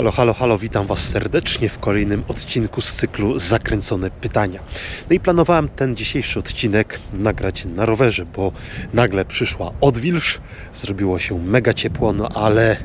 Halo, halo, halo, witam Was serdecznie w kolejnym odcinku z cyklu Zakręcone Pytania. No i planowałem ten dzisiejszy odcinek nagrać na rowerze, bo nagle przyszła odwilż, zrobiło się mega ciepło, no ale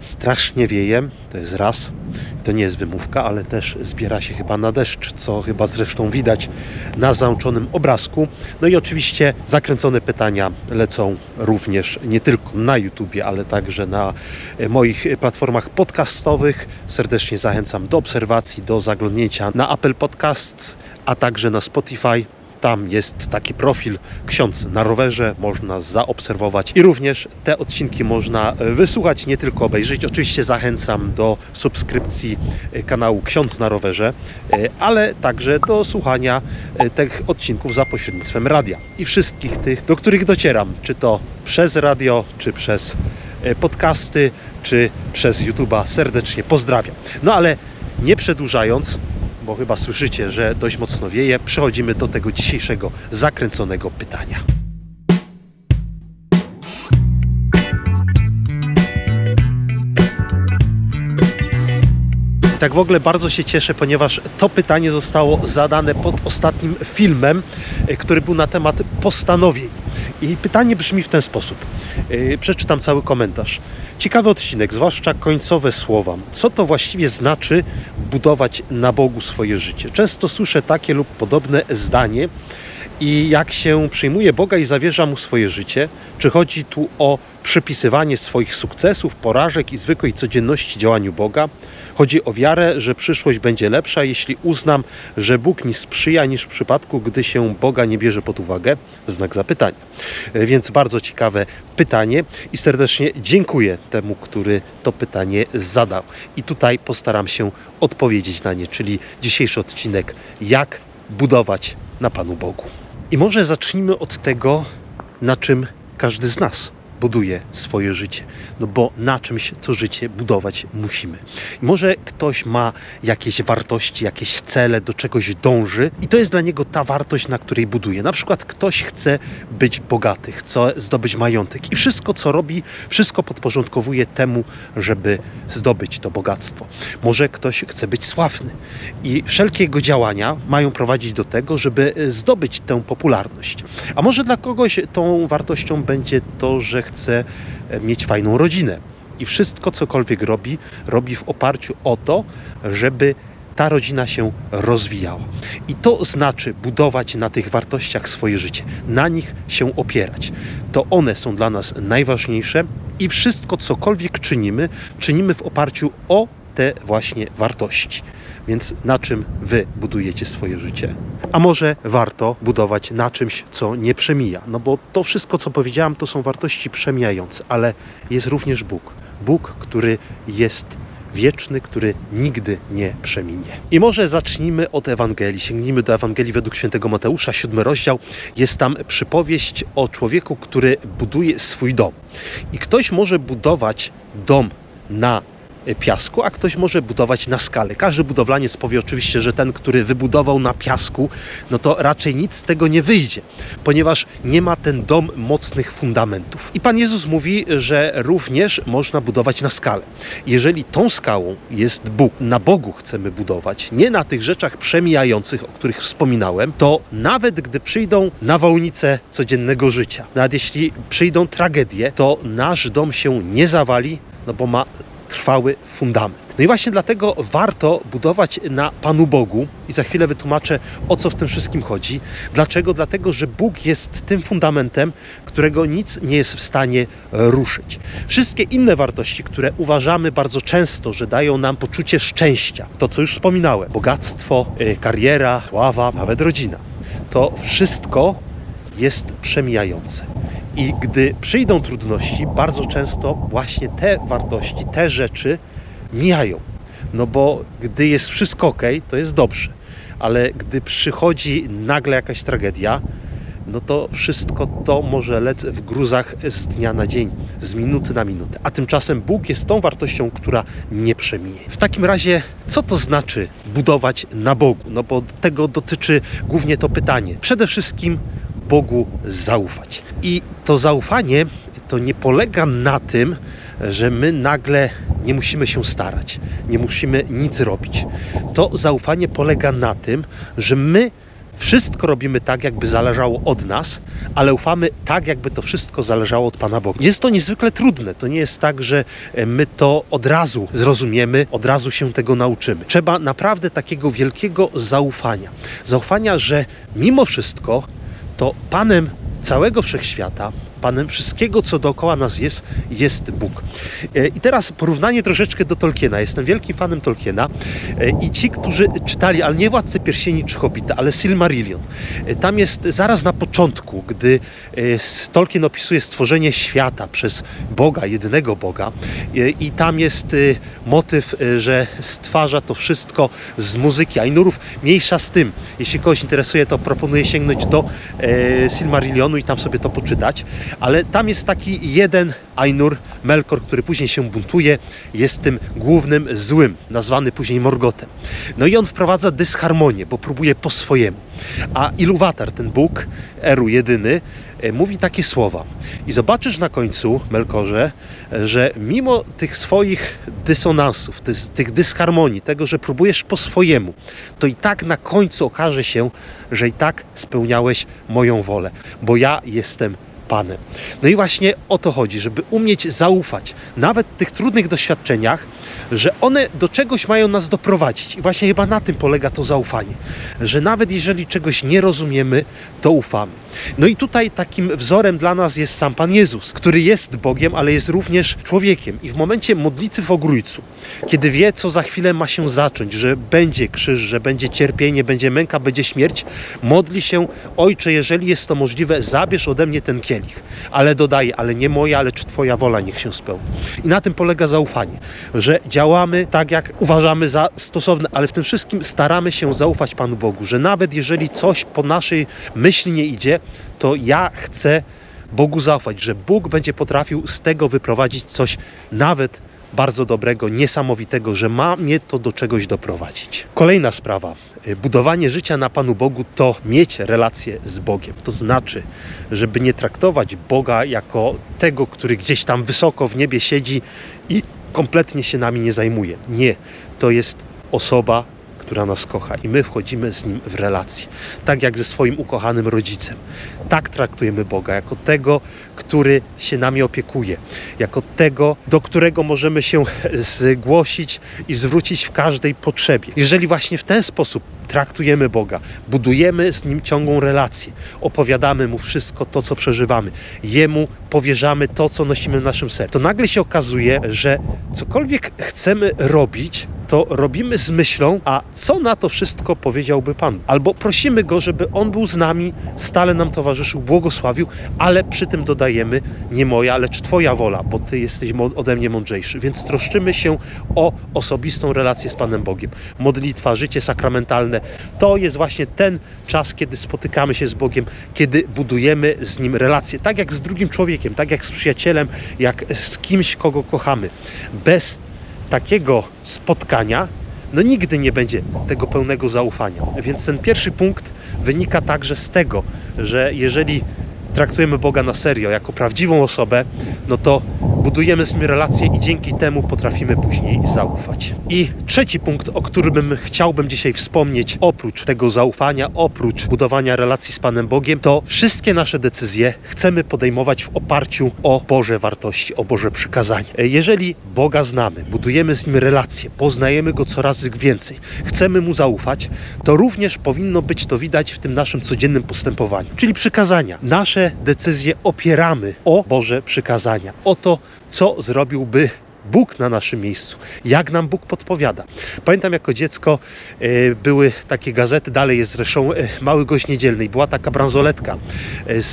strasznie wieje, to jest raz. To nie jest wymówka, ale też zbiera się chyba na deszcz, co chyba zresztą widać na załączonym obrazku. No i oczywiście zakręcone pytania lecą również nie tylko na YouTubie, ale także na e, moich platformach podcastowych. Serdecznie zachęcam do obserwacji, do zaglądnięcia na Apple Podcasts, a także na Spotify. Tam jest taki profil Ksiądz na rowerze, można zaobserwować i również te odcinki można e, wysłuchać, nie tylko obejrzeć. Oczywiście zachęcam do subskrypcji e, kanału Ksiądz na rowerze, e, ale także do słuchania tych odcinków za pośrednictwem radia i wszystkich tych, do których docieram, czy to przez radio, czy przez podcasty, czy przez YouTube'a. Serdecznie pozdrawiam. No ale nie przedłużając, bo chyba słyszycie, że dość mocno wieje, przechodzimy do tego dzisiejszego zakręconego pytania. Tak w ogóle bardzo się cieszę, ponieważ to pytanie zostało zadane pod ostatnim filmem, e, który był na temat postanowień. I pytanie brzmi w ten sposób. E, Przeczytam cały komentarz. Ciekawy odcinek, zwłaszcza końcowe słowa. Co to właściwie znaczy budować na Bogu swoje życie? Często słyszę takie lub podobne zdanie i jak się przyjmuje Boga i zawierza Mu swoje życie, czy chodzi tu o przypisywanie swoich sukcesów, porażek i zwykłej codzienności działaniu Boga? Chodzi o wiarę, że przyszłość będzie lepsza, jeśli uznam, że Bóg mi sprzyja, niż w przypadku, gdy się Boga nie bierze pod uwagę? Znak zapytania. E, Więc bardzo ciekawe pytanie i serdecznie dziękuję temu, który to pytanie zadał. I tutaj postaram się odpowiedzieć na nie, czyli dzisiejszy odcinek, jak budować na Panu Bogu. I może zacznijmy od tego, na czym każdy z nas buduje swoje życie. No bo na czymś to życie budować musimy. Może ktoś ma jakieś wartości, jakieś cele, do czegoś dąży i to jest dla niego ta wartość, na której buduje. Na przykład ktoś chce być bogaty, chce zdobyć majątek i wszystko co robi, wszystko podporządkowuje temu, żeby zdobyć to bogactwo. Może ktoś chce być sławny i wszelkie jego działania mają prowadzić do tego, żeby zdobyć tę popularność. A może dla kogoś tą wartością będzie to, że chce e, mieć fajną rodzinę i wszystko cokolwiek robi, robi w oparciu o to, żeby ta rodzina się rozwijała. I to znaczy budować na tych wartościach swoje życie, na nich się opierać. To one są dla nas najważniejsze i wszystko cokolwiek czynimy, czynimy w oparciu o te właśnie wartości. Więc na czym wy budujecie swoje życie? A może warto budować na czymś, co nie przemija? No bo to wszystko, co powiedziałam, to są wartości przemijające, ale jest również Bóg. Bóg, który jest wieczny, który nigdy nie przeminie. I może zacznijmy od Ewangelii. Sięgnijmy do Ewangelii według świętego Mateusza, siódmy rozdział. Jest tam przypowieść o człowieku, który buduje swój dom. I ktoś może budować dom na piasku, a ktoś może budować na skale. Każdy budowlaniec powie oczywiście, że ten, który wybudował na piasku, no to raczej nic z tego nie wyjdzie, ponieważ nie ma ten dom mocnych fundamentów. I Pan Jezus mówi, że również można budować na skale. Jeżeli tą skałą jest Bóg, na Bogu chcemy budować, nie na tych rzeczach przemijających, o których wspominałem, to nawet gdy przyjdą nawałnice codziennego życia, nawet jeśli przyjdą tragedie, to nasz dom się nie zawali, no bo ma trwały fundament. No i właśnie dlatego warto budować na Panu Bogu i za chwilę wytłumaczę o co w tym wszystkim chodzi. Dlaczego? Dlatego, że Bóg jest tym fundamentem, którego nic nie jest w stanie ruszyć. Wszystkie inne wartości, które uważamy bardzo często, że dają nam poczucie szczęścia, to co już wspominałem, bogactwo, y, kariera, sława, nawet rodzina, to wszystko jest przemijające. I gdy przyjdą trudności, bardzo często właśnie te wartości, te rzeczy mijają. No bo gdy jest wszystko ok, to jest dobrze, ale gdy przychodzi nagle jakaś tragedia, no to wszystko to może lec w gruzach z dnia na dzień, z minuty na minutę. A tymczasem Bóg jest tą wartością, która nie przeminie. W takim razie, co to znaczy budować na Bogu? No bo tego dotyczy głównie to pytanie. Przede wszystkim Bogu zaufać. I to zaufanie to nie polega na tym, że my nagle nie musimy się starać, nie musimy nic robić. To zaufanie polega na tym, że my wszystko robimy tak, jakby zależało od nas, ale ufamy tak, jakby to wszystko zależało od Pana Boga. Jest to niezwykle trudne. To nie jest tak, że e, my to od razu zrozumiemy, od razu się tego nauczymy. Trzeba naprawdę takiego wielkiego zaufania. Zaufania, że mimo wszystko to Panem całego wszechświata, Panem wszystkiego, co dookoła nas jest, jest Bóg. E, I teraz porównanie troszeczkę do Tolkiena. Jestem wielkim fanem Tolkiena e, i ci, którzy czytali, ale nie Władcę Pierścieni czy Hobbita, ale Silmarillion. E, Tam jest zaraz na początku, gdy Tolkien opisuje stworzenie świata przez Boga, jedynego Boga i tam jest motyw, że stwarza to wszystko z muzyki Ainurów. Mniejsza z tym. Jeśli kogoś interesuje, to proponuję sięgnąć do Silmarillionu i tam sobie to poczytać. Ale tam jest taki jeden Ainur, Melkor, który później się buntuje, jest tym głównym złym, nazwany później Morgotem. No i on wprowadza dysharmonię, bo próbuje po swojemu. A Iluvatar, ten Bóg, Eru jedyny, e, mówi takie słowa. I zobaczysz na końcu, Melkorze, e, że mimo tych swoich dysonansów, tych, dysharmonii, tego, że próbujesz po swojemu, to i tak na końcu okaże się, że i tak spełniałeś moją wolę, bo ja jestem Panem. No i właśnie o to chodzi, żeby umieć zaufać, nawet w tych trudnych doświadczeniach, że one do czegoś mają nas doprowadzić. I właśnie chyba na tym polega to zaufanie, że nawet jeżeli czegoś nie rozumiemy, to ufamy. No i tutaj takim wzorem dla nas jest sam Pan Jezus, który jest Bogiem, ale jest również człowiekiem. I w momencie modlitwy w ogrójcu, kiedy wie, co za chwilę ma się zacząć, że będzie krzyż, że będzie cierpienie, będzie męka, będzie śmierć, modli się, Ojcze, jeżeli jest to możliwe, zabierz ode mnie ten kielich. Ale dodaje, ale nie moja, lecz Twoja wola niech się spełni. I na tym polega zaufanie, że działamy tak, jak uważamy za stosowne, ale w tym wszystkim staramy się zaufać Panu Bogu, że nawet jeżeli coś po naszej myśli nie idzie, to ja chcę Bogu zaufać, że Bóg będzie potrafił z tego wyprowadzić coś nawet bardzo dobrego, niesamowitego, że ma mnie to do czegoś doprowadzić. Kolejna sprawa. Y, Budowanie życia na Panu Bogu to mieć relację z Bogiem. To znaczy, żeby nie traktować Boga jako tego, który gdzieś tam wysoko w niebie siedzi i kompletnie się nami nie zajmuje. Nie, to jest osoba, która nas kocha i my wchodzimy z nim w relację. Tak jak ze swoim ukochanym rodzicem. Tak traktujemy Boga, jako tego, który się nami opiekuje, jako tego, do którego możemy się zgłosić i zwrócić w każdej potrzebie. Jeżeli właśnie w ten sposób traktujemy Boga, budujemy z nim ciągłą relację, opowiadamy mu wszystko to, co przeżywamy, jemu powierzamy to, co nosimy w naszym sercu, to nagle się okazuje, że cokolwiek chcemy robić, to robimy z myślą, a co na to wszystko powiedziałby Pan? Albo prosimy Go, żeby On był z nami, stale nam towarzyszył, błogosławił, ale przy tym dodajemy nie moja, lecz Twoja wola, bo Ty jesteś ode mnie mądrzejszy. Więc troszczymy się o osobistą relację z Panem Bogiem. Modlitwa, życie sakramentalne to jest właśnie ten czas, kiedy spotykamy się z Bogiem, kiedy budujemy z Nim relacje, tak jak z drugim człowiekiem, tak jak z przyjacielem, jak z kimś, kogo kochamy. Bez takiego spotkania, no nigdy nie będzie tego pełnego zaufania. Więc ten pierwszy punkt wynika także z tego, że jeżeli traktujemy Boga na serio, jako prawdziwą osobę, no to budujemy z nim relacje i dzięki temu potrafimy później zaufać. I trzeci punkt, o którym bym- chciałbym dzisiaj wspomnieć, oprócz tego zaufania, oprócz budowania relacji z Panem Bogiem, to wszystkie nasze decyzje chcemy podejmować w oparciu o Boże wartości, o Boże przykazanie. Jeżeli Boga znamy, budujemy z nim relacje, poznajemy Go coraz więcej, chcemy Mu zaufać, to również powinno być to widać w tym naszym codziennym postępowaniu, czyli przykazania. Nasze decyzje opieramy o Boże przykazania, o to, co zrobiłby Bóg na naszym miejscu, jak nam Bóg podpowiada. Pamiętam jako dziecko e, były takie gazety, dalej jest zresztą e, Mały Gość Niedzielny i była taka bransoletka,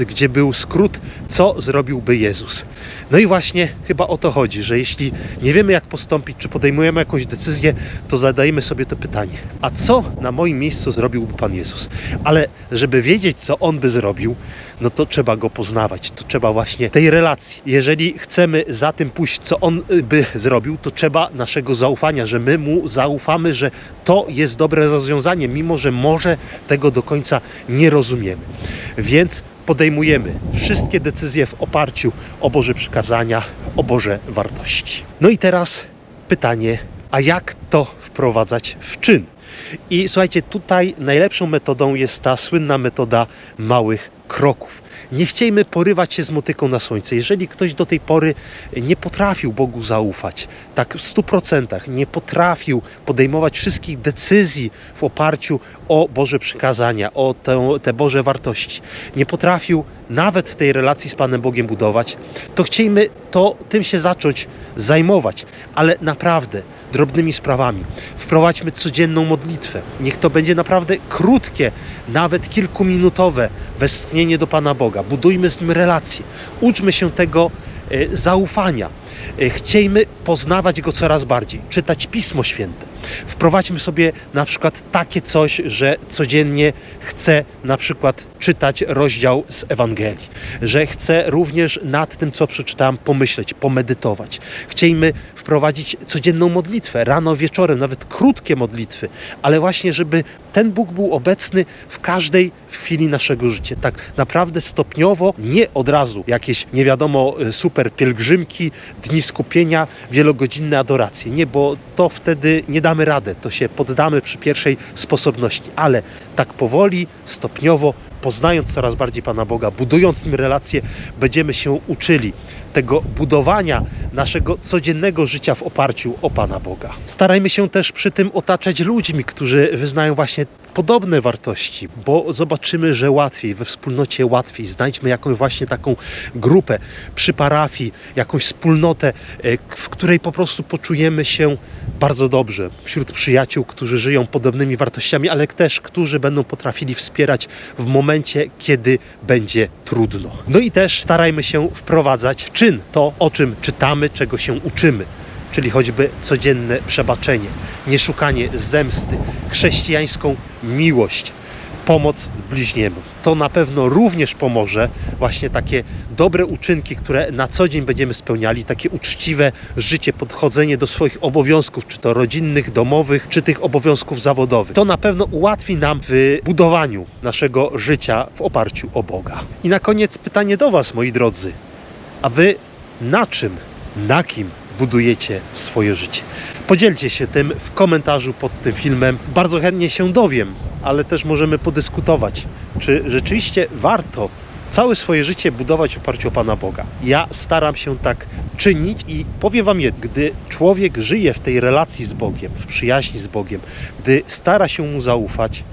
e, gdzie był skrót, co zrobiłby Jezus. No i właśnie chyba o to chodzi, że jeśli nie wiemy jak postąpić, czy podejmujemy jakąś decyzję, to zadajemy sobie to pytanie, a co na moim miejscu zrobiłby Pan Jezus? Ale żeby wiedzieć, co On by zrobił, no to trzeba Go poznawać, to trzeba właśnie tej relacji. Jeżeli chcemy za tym pójść, co On y, by zrobił, to trzeba naszego zaufania, że my Mu zaufamy, że to jest dobre rozwiązanie, mimo że może tego do końca nie rozumiemy. Więc podejmujemy wszystkie decyzje w oparciu o Boże przykazania, o Boże wartości. No i teraz pytanie, a jak to wprowadzać w czyn? I słuchajcie, tutaj najlepszą metodą jest ta słynna metoda małych kroków. Nie chciejmy porywać się z motyką na słońce. Jeżeli ktoś do tej pory nie potrafił Bogu zaufać, tak w 100%, nie potrafił podejmować wszystkich decyzji w oparciu o Boże przykazania, o tę, te Boże wartości, nie potrafił nawet tej relacji z Panem Bogiem budować, to chciejmy to tym się zacząć zajmować, ale naprawdę drobnymi sprawami. Wprowadźmy codzienną modlitwę. Niech to będzie naprawdę krótkie, nawet kilkuminutowe westchnienie do Pana Boga. Budujmy z Nim relacje. Uczmy się tego e, zaufania. E, Chciejmy poznawać Go coraz bardziej, czytać Pismo Święte. Wprowadźmy sobie na przykład takie coś, że codziennie chcę na przykład czytać rozdział z Ewangelii, że chcę również nad tym, co przeczytałem, pomyśleć, pomedytować. Chciejmy wprowadzić codzienną modlitwę, rano, wieczorem, nawet krótkie modlitwy, ale właśnie, żeby ten Bóg był obecny w każdej chwili naszego życia. Tak naprawdę stopniowo, nie od razu jakieś nie wiadomo super pielgrzymki, dni skupienia, wielogodzinne adoracje. Nie, bo to wtedy nie damy radę, to się poddamy przy pierwszej sposobności, ale tak powoli, stopniowo, poznając coraz bardziej Pana Boga, budując z Nim relacje, będziemy się uczyli tego budowania naszego codziennego życia w oparciu o Pana Boga. Starajmy się też przy tym otaczać ludźmi, którzy wyznają właśnie podobne wartości, bo zobaczymy, że łatwiej, we wspólnocie łatwiej. Znajdźmy jakąś właśnie taką grupę przy parafii, jakąś wspólnotę, e, w której po prostu poczujemy się bardzo dobrze wśród przyjaciół, którzy żyją podobnymi wartościami, ale też którzy będą potrafili wspierać w momencie, kiedy będzie trudno. No i też starajmy się wprowadzać czyn to, o czym czytamy, czego się uczymy czyli choćby codzienne przebaczenie, nieszukanie zemsty, chrześcijańską miłość, pomoc bliźniemu. To na pewno również pomoże właśnie takie dobre uczynki, które na co dzień będziemy spełniali, takie uczciwe życie, podchodzenie do swoich obowiązków, czy to rodzinnych, domowych, czy tych obowiązków zawodowych. To na pewno ułatwi nam w budowaniu naszego życia w oparciu o Boga. I na koniec pytanie do Was, moi drodzy. A Wy na czym, na kim budujecie swoje życie. Podzielcie się tym w komentarzu pod tym filmem. Bardzo chętnie się dowiem, ale też możemy podyskutować, czy rzeczywiście warto całe swoje życie budować w oparciu o Pana Boga. Ja staram się tak czynić i powiem Wam jedno, gdy człowiek żyje w tej relacji z Bogiem, w przyjaźni z Bogiem, gdy stara się Mu zaufać,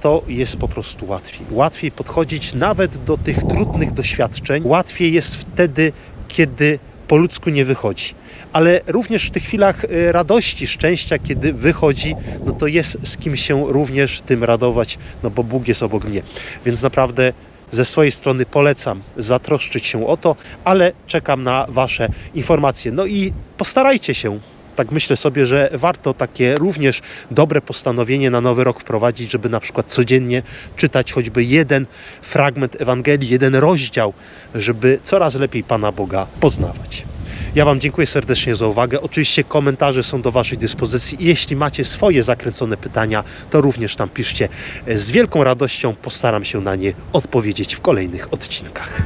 to jest po prostu łatwiej. Łatwiej podchodzić nawet do tych trudnych doświadczeń. Łatwiej jest wtedy, kiedy po ludzku nie wychodzi. Ale również w tych chwilach e, radości, szczęścia, kiedy wychodzi, no to jest z kim się również tym radować, no bo Bóg jest obok mnie. Więc naprawdę ze swojej strony polecam zatroszczyć się o to, ale czekam na Wasze informacje. No i postarajcie się tak myślę sobie, że warto takie również dobre postanowienie na nowy rok wprowadzić, żeby na przykład codziennie czytać choćby jeden fragment Ewangelii, jeden rozdział, żeby coraz lepiej Pana Boga poznawać. Ja Wam dziękuję serdecznie za uwagę. Oczywiście komentarze są do Waszej dyspozycji. Jeśli macie swoje zakręcone pytania, to również tam piszcie. Z wielką radością postaram się na nie odpowiedzieć w kolejnych odcinkach.